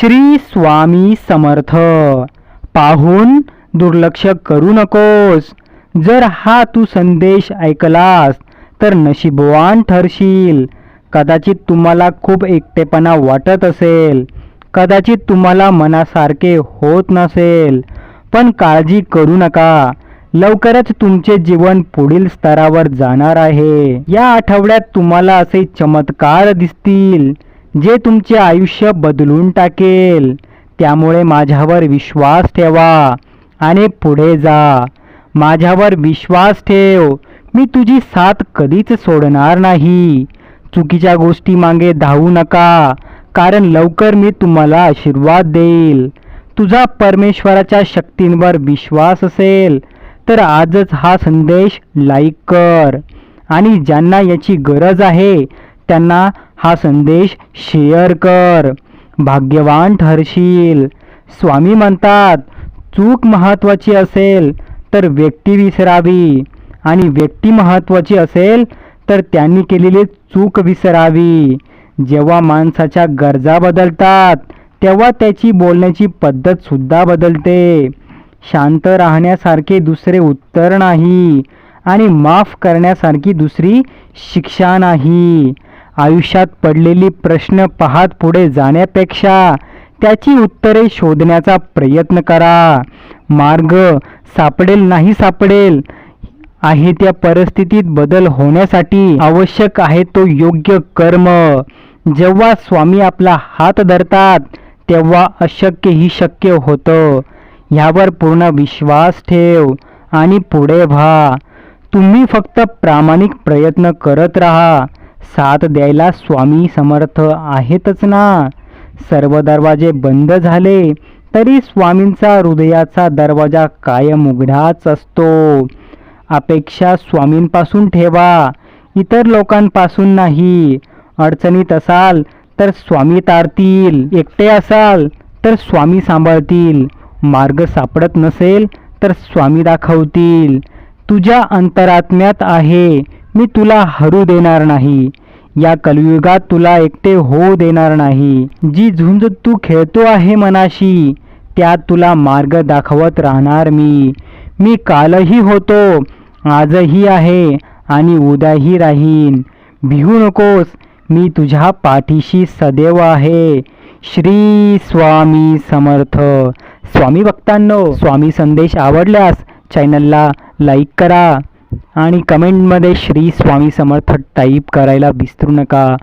श्री स्वामी समर्थ. पाहून दुर्लक्ष करू नकोस. जर हा तू संदेश ऐकलास तर नशीबवान ठरशील. कदाचित तुम्हाला खूप एकटेपणा वाटत असेल. कदाचित तुम्हाला मनासारखे होत नसेल. पण काळजी करू नका. लवकरच तुमचे जीवन पुढील स्तरावर जाणार आहे. या आठवड्यात तुम्हाला असे चमत्कार दिसतील. जे तुमचे आयुष्य बदलून टाकेल त्यामुळे माझ्यावर विश्वास ठेवा आणि पुढे जा. माझ्यावर विश्वास ठेव. मी तुझी साथ कधीच सोडणार नाही. चुकीच्या गोष्टी मागे धावू नका कारण लवकर मी तुम्हाला आशीर्वाद देईल. तुझा परमेश्वराच्या शक्तींवर विश्वास असेल तर आजच हा संदेश लाईक कर. आणि ज्यांना याची गरज आहे त्यांना हा संदेश शेअर कर. भाग्यवान ठरशील. स्वामी म्हणतात चूक महत्त्वाची असेल तर व्यक्ती विसरावी. आणि व्यक्ती महत्त्वाची असेल तर त्यांनी केलेली चूक विसरावी. जेव्हा माणसाच्या गरजा बदलतात तेव्हा त्याची बोलण्याची पद्धतसुद्धा बदलते. शांत राहण्यासारखे दुसरे उत्तर नाही. आणि माफ करण्यासारखी दुसरी शिक्षा नाही. आयुष्यात पडलेली प्रश्न पाहत पुढे जाण्यापेक्षा त्याची उत्तरे शोधण्याचा प्रयत्न करा. मार्ग सापडेल नाही सापडेल आहे त्या परिस्थितीत बदल होण्यासाठी आवश्यक आहे तो योग्य कर्म. जेव्हा स्वामी आपला हात धरतात तेव्हा अशक्य ही शक्य होतं. ह्यावर पूर्ण विश्वास ठेव आणि पुढे व्हा. तुम्ही फक्त प्रामाणिक प्रयत्न करत राहा. साथ द्यायला स्वामी समर्थ आहेतच ना? सर्व दरवाजे बंद झाले तरी स्वामींचा हृदयाचा दरवाजा कायम उघडाच असतो. अपेक्षा स्वामींपासून ठेवा इतर लोकांपासून नाही. अडचणीत असाल तर स्वामी तारतील एकटे असाल तर स्वामी सांभाळतील. मार्ग सापडत नसेल तर स्वामी दाखवतील. तुझ्या अंतरात्म्यात आहे मी तुला हरू देणार नाही. या कलयुगात तुला एकटे होऊ देणार नाही. जी झुंज तू खेळतो आहे मनाशी त्यात तुला मार्ग दाखवत राहणार मी. मी कालही होतो आजही आहे आणि उद्याही राहीन. भिवू नकोस मी तुझ्या पाठीशी सदैव आहे. श्री स्वामी समर्थ. स्वामी भक्तांनो स्वामी संदेश आवडल्यास चॅनलला लाईक करा. आणि कमेंटमध्ये श्री स्वामी समर्थ टाईप करायला विसरू नका.